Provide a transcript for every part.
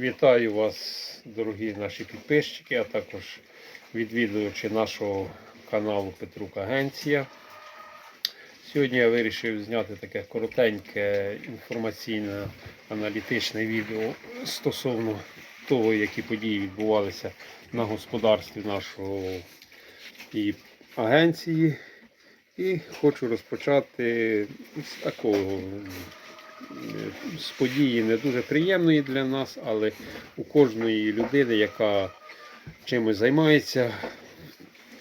Вітаю вас, дорогі наші підписчики, а також відвідувачі нашого каналу Петрук Агенція. Сьогодні я вирішив зняти таке коротеньке інформаційне аналітичне відео стосовно того, які події відбувалися на господарстві нашого і агенції. І хочу розпочати з такого з події не дуже приємної для нас, але у кожної людини, яка чимось займається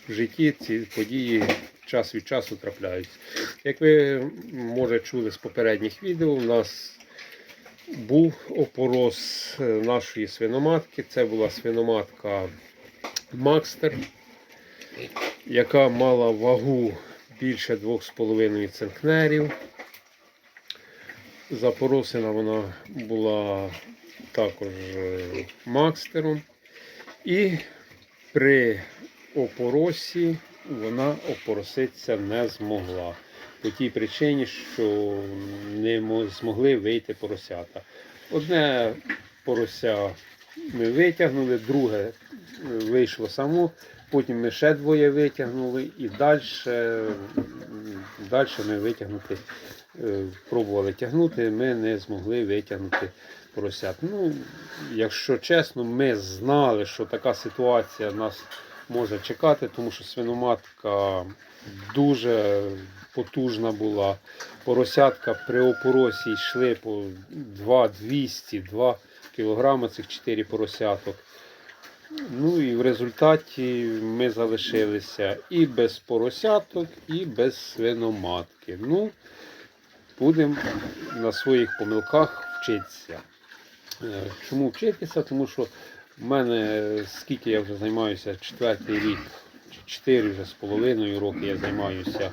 в житті, ці події час від часу трапляються. Як ви може чули з попередніх відео, у нас був опорос е, нашої свиноматки. Це була свиноматка Макстер, яка мала вагу більше 2,5 центнерів. Запоросина вона була також е, макстером. І при опоросі вона опороситися не змогла. По тій причині, що не змогли вийти поросята. Одне порося ми витягнули, друге е, вийшло само, потім ми ще двоє витягнули і далі, далі ми витягнути пробували тягнути, ми не змогли витягнути поросят. Ну, якщо чесно, ми знали, що така ситуація нас може чекати, тому що свиноматка дуже потужна була. Поросятка при опоросі йшли по 2 200, 2 кілограми цих 4 поросяток. Ну і в результаті ми залишилися і без поросяток, і без свиноматки. Ну, будемо на своїх помилках вчитися. Е, Чому вчитися? Тому що в мене скільки я вже займаюся, четвертий рік, чи чотири вже з половиною роки я займаюся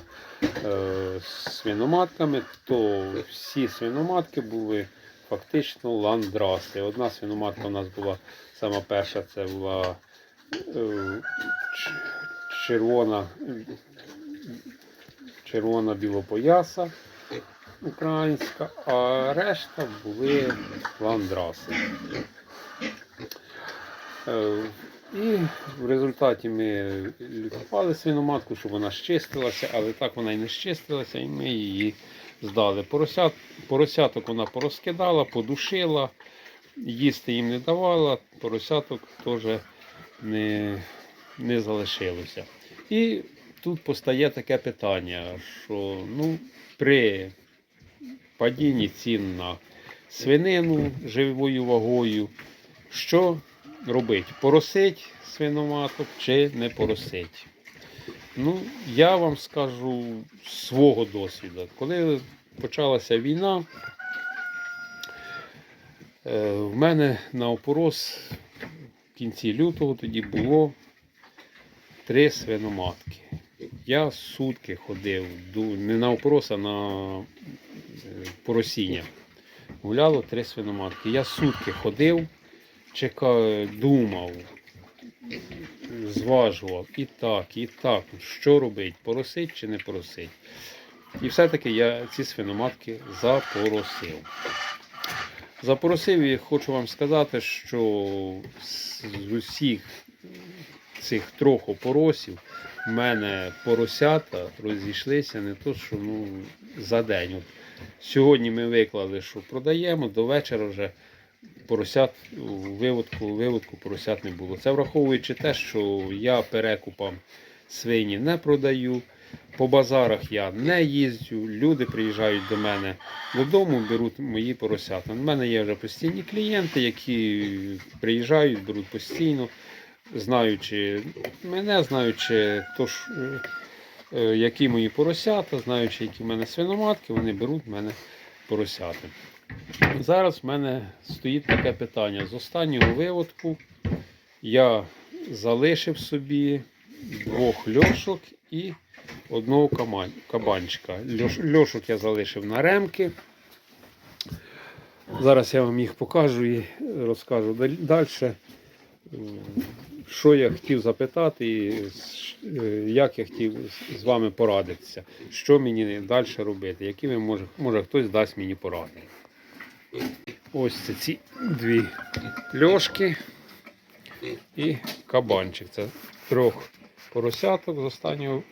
е, свиноматками, то всі свиноматки були фактично ландраси. Одна свиноматка у нас була сама перша, це була е, червона, червона білопояса українська, а решта були ландраси. Е, І в результаті ми лікували свиноматку, щоб вона щистилася, але так вона і не щистилася, і ми її здали. Поросят, поросяток вона порозкидала, подушила, їсти їм не давала, поросяток теж не, не залишилося. І тут постає таке питання, що ну, при падінні цін на свинину живою вагою, що робити? Поросить свиноматок чи не поросить? Ну, я вам скажу свого досвіду. Коли почалася війна, е, в мене на опорос в кінці лютого тоді було три свиноматки. Я сутки ходив, не на опорос, а на поросіння. Гуляло три свиноматки. Я сутки ходив, чекав, думав, зважував і так, і так, що робити, поросить чи не поросить. І все-таки я ці свиноматки запоросив. Запоросив і хочу вам сказати, що з усіх цих трьох опоросів в мене поросята розійшлися не то, що ну, за день. Сьогодні ми виклали, що продаємо, до вечора вже поросят виводку, виводку поросят не було. Це враховуючи те, що я перекупам свині не продаю. По базарах я не їздю, люди приїжджають до мене додому, беруть мої поросята. У мене є вже постійні клієнти, які приїжджають, беруть постійно, знаючи мене, знаючи, то е, які мої поросята, знаючи, які в мене свиноматки, вони беруть в мене поросяти. Зараз в мене стоїть таке питання. З останнього виводку я залишив собі двох льошок і одного кабанчика. Льошок я залишив на ремки. Зараз я вам їх покажу і розкажу далі. Що я хотів запитати, і е, як я хотів з- вами порадитися, що мені далі робити, які ви може, може хтось дасть мені поради. Ось це ці дві льошки і кабанчик. Це трьох поросяток з останнього,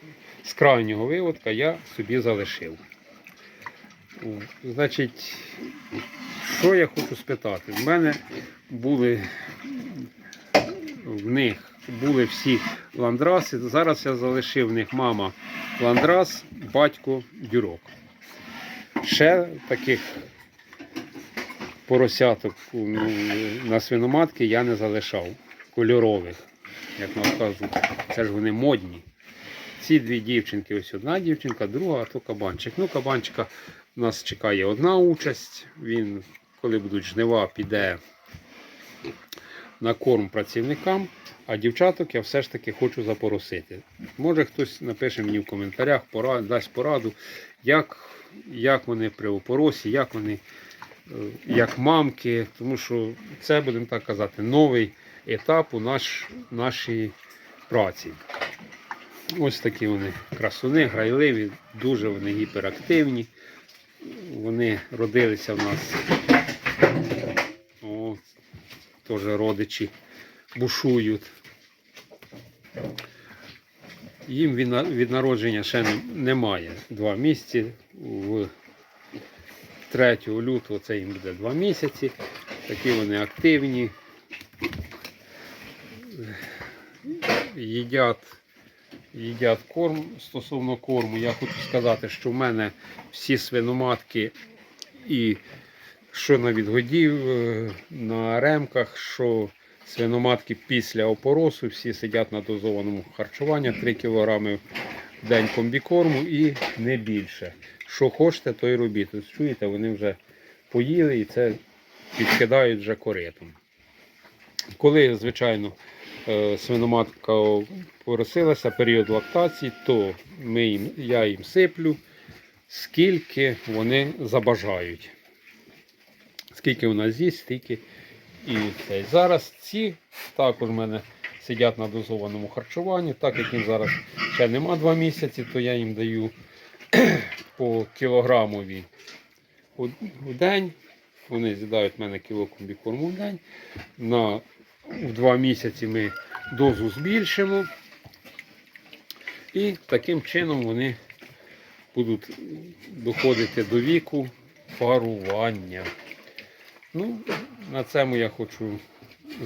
з крайнього виводка я собі залишив. Значить, що я хочу спитати? В мене були в них були всі ландраси. Зараз я залишив в них мама ландрас, батько дюрок. Ще таких поросяток ну, на свиноматки я не залишав. Кольорових, як нам кажуть. Це ж вони модні. Ці дві дівчинки, ось одна дівчинка, друга, а то кабанчик. Ну, кабанчика у нас чекає одна участь. Він, коли будуть жнива, піде на корм працівникам, а дівчаток я все ж таки хочу запоросити. Може хтось напише мені в коментарях, пора, дасть пораду, як, як вони при опоросі, як вони е, як мамки, тому що це, будемо так казати, новий етап у наш, нашій праці. Ось такі вони красуни, грайливі, дуже вони гіперактивні. Вони родилися в нас. Теж родичі бушують. Їм від, народження ще немає два місяці. В 3 лютого це їм буде два місяці. Такі вони активні. Їдять, їдять корм. Стосовно корму, я хочу сказати, що в мене всі свиноматки і що на відгодів, е, на ремках, що свиноматки після опоросу, всі сидять на дозованому харчуванні 3 кг в день комбікорму і не більше. Що хочете, то й робіть. Ось чуєте, вони вже поїли і це підкидають вже коритом. Коли, звичайно, е, свиноматка поросилася, період лактації, то ми їм, я їм сиплю, скільки вони забажають. Скільки вона з'їсть, стільки і цей. Зараз ці також в мене сидять на дозованому харчуванні. Так як їм зараз ще нема два місяці, то я їм даю по кілограмові у у день. Вони з'їдають в мене кіло комбікорму в день. На, в два місяці ми дозу збільшимо. І таким чином вони будуть доходити до віку парування. Ну, на цьому я хочу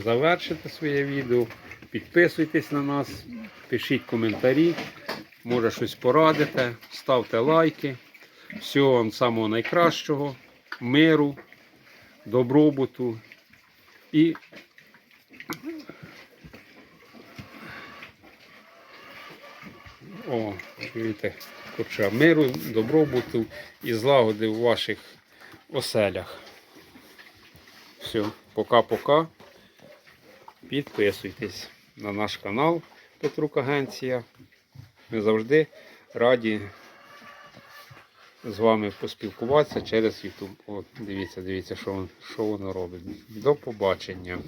завершити своє відео. Підписуйтесь на нас, пишіть коментарі, може щось порадите, ставте лайки. Всього вам самого найкращого, миру, добробуту і о, чуєте, курча, миру, добробуту і злагоди в ваших оселях. Все, пока-пока. Підписуйтесь на наш канал Петрук Агенція. Ми завжди раді з вами поспілкуватися через YouTube. От, дивіться, дивіться, що, що воно робить. До побачення.